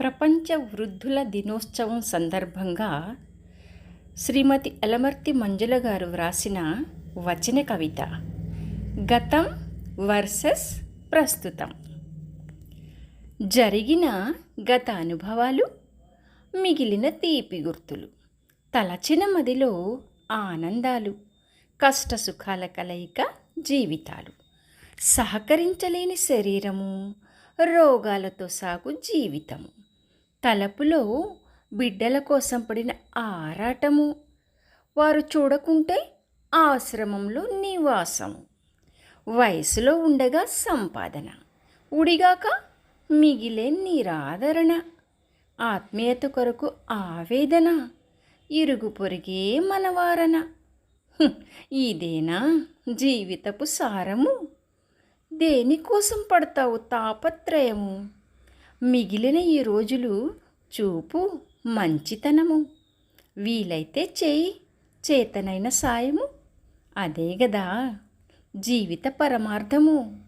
ప్రపంచ వృద్ధుల దినోత్సవం సందర్భంగా శ్రీమతి ఎలమర్తి మంజుల గారు వ్రాసిన వచన కవిత గతం వర్సెస్ ప్రస్తుతం. జరిగిన గత అనుభవాలు మిగిలిన తీపి గుర్తులు తలచిన మదిలో ఆనందాలు కష్ట సుఖాల కలయిక జీవితాలు సహకరించలేని శరీరము రోగాలతో సాగు జీవితము. తలపులో బిడ్డల కోసం పడిన ఆరాటము. వారు చూడకుంటే ఆశ్రమంలో నివాసము. వయసులో ఉండగా సంపాదన. ఉడిగాక మిగిలే నిరాదరణ. ఆత్మీయత కొరకు ఆవేదన. ఇరుగు పొరిగే మనవారన ఇదేనా జీవితపు సారము? దేనికోసం పడతావు తాపత్రయము? మిగిలిన ఈ రోజులు చూపు మంచితనము. వీలైతే చేయి చేతనైన సాయము. అదే గదా జీవిత పరమార్థము.